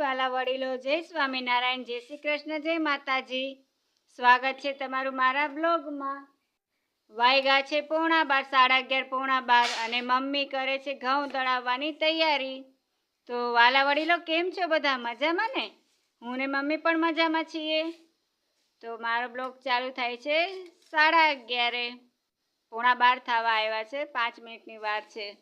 વાલા વડીલો, જય સ્વામિનારાયણ, જય શ્રી કૃષ્ણ, જય માતાજી. સ્વાગત છે તમારું મારા બ્લોગમાં વાયગા છે પોણા બાર, સાડા અગિયાર પોણા બાર અને મમ્મી કરે છે ઘઉં દળાવવાની તૈયારી. તો વાલા વડીલો, કેમ છો બધા? મજામાં ને? હું ને મમ્મી પણ મજામાં છીએ. તો મારો બ્લોગ ચાલુ થાય છે સાડા અગિયારે. પોણા બાર થવા આવ્યા છે, પાંચ મિનિટની વાર છે.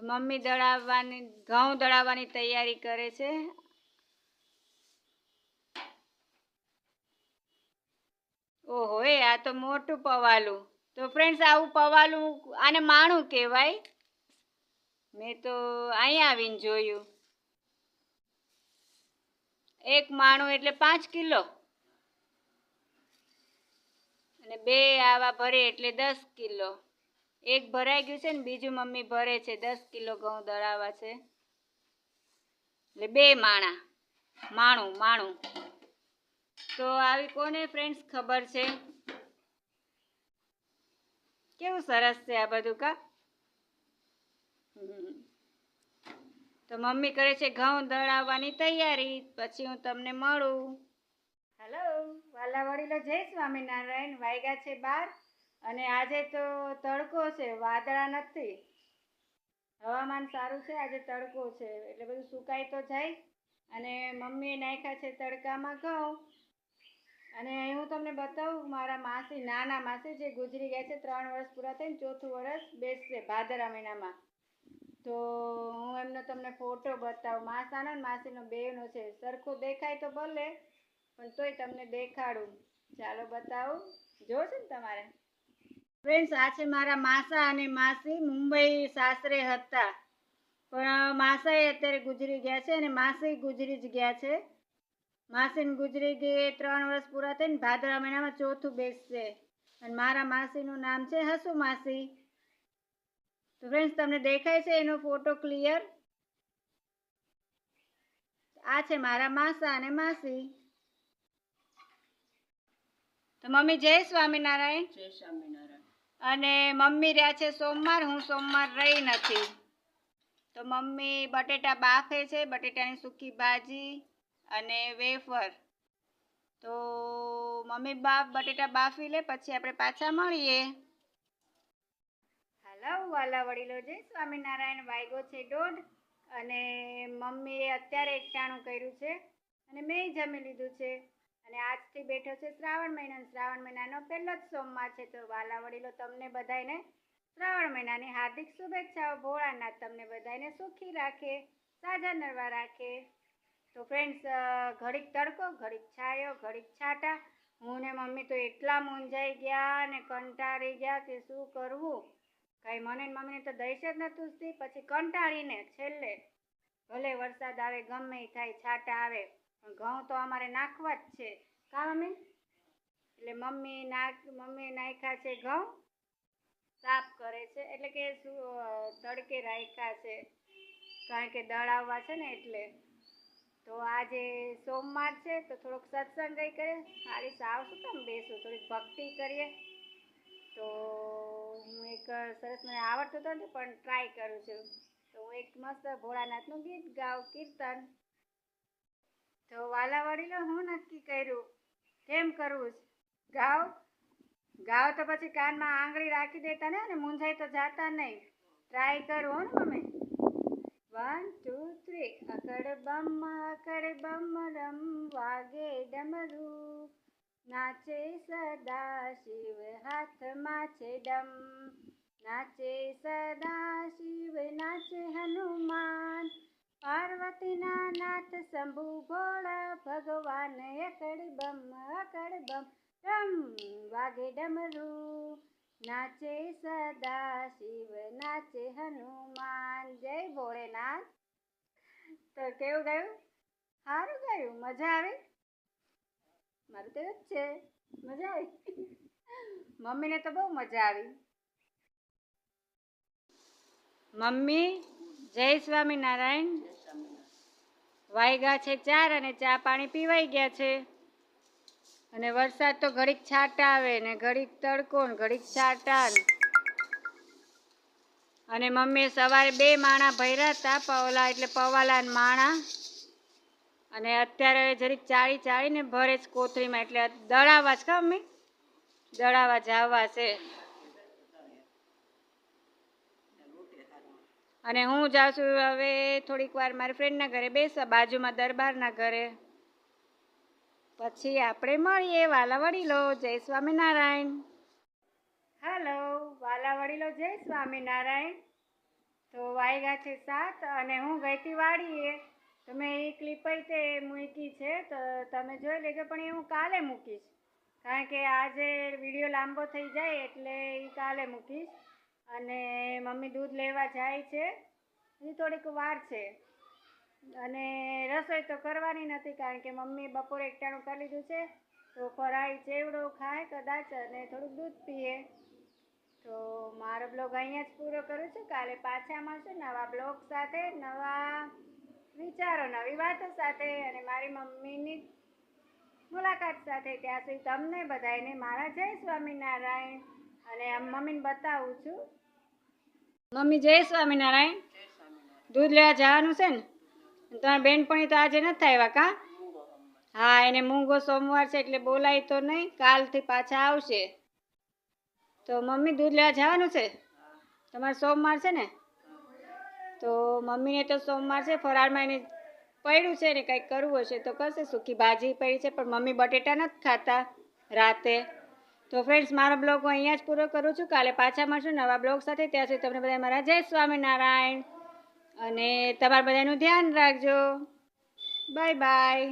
તો મમ્મી દળાવવાની, ઘઉં દળાવવાની તૈયારી કરે છે. ઓહો, એ આ તો મોટું પવાલું. તો ફ્રેન્ડ્સ આવું પવાલું આને માણું કહેવાય? મેં તો અહીંયા આવીને જોયું. એક માણું એટલે પાંચ કિલો. અને બે આવા ભરે એટલે દસ કિલો. એક ભરાઈ ગયું છે ને, બીજું મમ્મી ભરે છે. દસ કિલો ઘઉં દળાવા છે. એટલે બે માણા. માણું માણું. તો આવી કોને ફ્રેન્ડ્સ ખબર છે? કેવું સરસ છે આ બધું કા. તો મમ્મી કરે છે ઘઉં દળાવવાની તૈયારી, પછી હું તમને મળું. હેલો વાલા વડીલો જય સ્વામિનારાયણ. વાયગા છે બાર. અને આજે તો તડકો છે, વાદળા નથી. હવામાન સારું છે, આજે તડકો છે, એટલે બધું સુકાઈ તો જાય. અને મમ્મીએ નાખ્યા છે તડકામાં ઘઉં. અને હું તમને બતાવું, મારા માસી, નાના માસી જે ગુજરી ગયા છે, ત્રણ વર્ષ પૂરા થઈને ચોથું વર્ષ બેસશે ભાદરા મહિનામાં. તો હું એમનો તમને ફોટો બતાવું. માસાનો ને માસીનો બેનો છે. સરખું દેખાય તો ભલે, પણ તોય તમને દેખાડું. ચાલો બતાવું. જોશે ને તમારે? ફ્રેન્ડ્સ આ છે મારા માસા અને માસી મુંબઈ સાસરે હતા. પણ માસાએ અત્યારે ગુજરી ગયા છે અને માસી ગુજરી જ ગયા છે. માસીને ગુજરી ગઈ ત્રણ વર્ષ પૂરા થઈને ભાદરા મહિનામાં ચોથું બેસશે. અને મારા માસીનું નામ છે હસુ માસી. તો ફ્રેન્ડ્સ, તમને દેખાય છે એનો ફોટો ક્લિયર? આ છે મારા માસા અને માસી. તો મમ્મી, જય સ્વામિનારાયણ. જય સ્વામિનારાયણ. અને મમ્મી રહ્યા છે સોમવાર, હું સોમવાર રહી નથી. તો મમ્મી બટેટા બાફે છે, બટેટાની સૂકી ભાજી અને વેફર. તો મમ્મી બાપ બટેટા બાફી લે, પછી આપણે પાછા મળીએ. હેલો વાલા વડીલો, જય સ્વામિનારાયણ. વાયગો છે દોઢ અને મમ્મીએ અત્યારે એકટાણું કર્યું છે અને મેં જમી લીધું છે. અને આજથી બેઠો છે શ્રાવણ મહિનો શ્રાવણ મહિનાનો પહેલો જ સોમવાર છે. તો વાલા વડીલો, તમને બધાને શ્રાવણ મહિનાની હાર્દિક શુભેચ્છાઓ. ભોળાનાથ તમને બધાને સુખી રાખે, સાજા નરવા રાખે. તો ફ્રેન્ડ્સ ઘડીક તડકો, ઘડીક છાયો, ઘડીક છાટા. હું ને મમ્મી તો એટલા મૂંઝાઈ ગયા ને કંટાળી ગયા કે શું કરવું? કાંઈ મને મમ્મીને તો દહેશ જ નહોતું પછી કંટાળીને છેલ્લે ભલે વરસાદ આવે, ગમે થાય, છાટા આવે ઘઉં તો અમારે નાખવા જ છે. કા મમ્મી? એટલે મમ્મી નાખ મમ્મી નાખ્યા છે ઘઉં. સાફ કરે છે. એટલે કે તડકે રાખ્યા છે. કારણ કે દળાવવા છે ને એટલે. તો આજે સોમવાર છે તો થોડોક સત્સંગ કઈ કરે ખાલી સાવ શું તમે બેસું થોડીક ભક્તિ કરીએ. તો હું એક સરસ મને આવડતું તો નથી, પણ ટ્રાય કરું છું. તો હું એક મસ્ત ભોળાનાથનું ગીત ગાઉં, કીર્તન. તો વાલા વડીલો હું નક્કી કર્યું? કેમ કરવું છે? ગાવ? ગાવ તો પછી કાનમાં આંગળી રાખી દેતા ને અને મૂંઝાઈ તો જાતા નહીં. ટ્રાય કરું ને મમ્મી. વન ટુ થ્રી અકડ બમ અકડ બમ રમ વાગે ડમરું. નાચે સદા શિવ હાથમાં છે ડમ. નાચે સદા શિવ, નાચે હનુમાન. પાર્વતીના નાથ શંભુ ભોળા ભગવાન અકડ બમ અકડ બમ, ડમ વાગે ડમરું. નાચે સદા શિવ, નાચે હનુમાન. જય ભોળેનાથ. તો કેવું ગયું? સારું ગયું. મજા આવી? મારું તો જ છે. મજા આવી? મમ્મીને તો બહુ મજા આવી. મમ્મી, જય સ્વામિનારાયણ. વાયગા છે ચાર અને ચા પાણી પીવાઈ ગયા છે. અને વરસાદ તો ઘડીક છાંટા આવે ને ઘડીક તડકો ને ઘડીક છાંટા અને મમ્મીએ સવારે બે માણા ભર્યા હતા, પવલા એટલે પવાલા ને માણા. અને અત્યારે જરીક ચાળી ચાળીને ભરે છે કોથળીમાં એટલે દળાવા છે કા મમ્મી? દળાવા જાવા છે. અને હું જાઉં છું હવે થોડીક વાર મારી ફ્રેન્ડના ઘરે બેસવા, બાજુમાં દરબારના ઘરે. પછી આપણે મળીએ વાલા વડીલો જય સ્વામિનારાયણ. હાલો વાલા વડીલો જય સ્વામિનારાયણ. તો વાયગા છે સાત અને હું ગઈતી વાળીએ તો મેં એ ક્લિપ તે મૂકી છે, તો તમે જોઈ લેજો, પણ એ હું કાલે મૂકીશ. કારણ કે આજે વીડિયો લાંબો થઈ જાય એટલે એ કાલે મૂકીશ. અને મમ્મી દૂધ લેવા જાય છે. એ થોડીક વાર છે. અને રસોઈ તો કરવાની નથી કારણ કે મમ્મી બપોરે એકટાણું કરી લીધું છે. તો ફરાળી ચેવડો ખાય કદાચ અને થોડુંક દૂધ પીએ. તો મારો બ્લોગ અહીંયા જ પૂરો કરું છું. કાલે પાછા મળશું નવા બ્લોગ સાથે, નવા વિચારો, નવી વાતો સાથે અને મારી મમ્મીની મુલાકાત સાથે. ત્યાં સુધી તમને બધાને મારા જય સ્વામિનારાયણ. અને આમ મમ્મીને બતાવું છું. મમ્મી જય સ્વામિનારાયણ. દૂધ લેવા જવાનું છે ને? તમારા બેનપણી તો આજે નથી આવ્યા કા? હા એને મૂંગો સોમવાર છે એટલે બોલાય તો નહીં. કાલથી પાછા આવશે. તો મમ્મી દૂધ લેવા જવાનું છે? તમારે સોમવાર છે ને? તો મમ્મીને તો સોમવાર છે. ફરાળમાં એને પડ્યું છે ને કંઈક કરવું હશે તો કરશે. સૂકી ભાજી પડી છે પણ મમ્મી બટેટા નથી ખાતા રાતે. તો ફ્રેન્ડ્સ મારો બ્લોગ હું અહીંયા જ પૂરો કરું છું. કાલે પાછા મળશું નવા બ્લોગ સાથે. ત્યાં સુધી તમને બધા મારા જય સ્વામિનારાયણ. અને તમારા બધાનું ધ્યાન રાખજો. Bye bye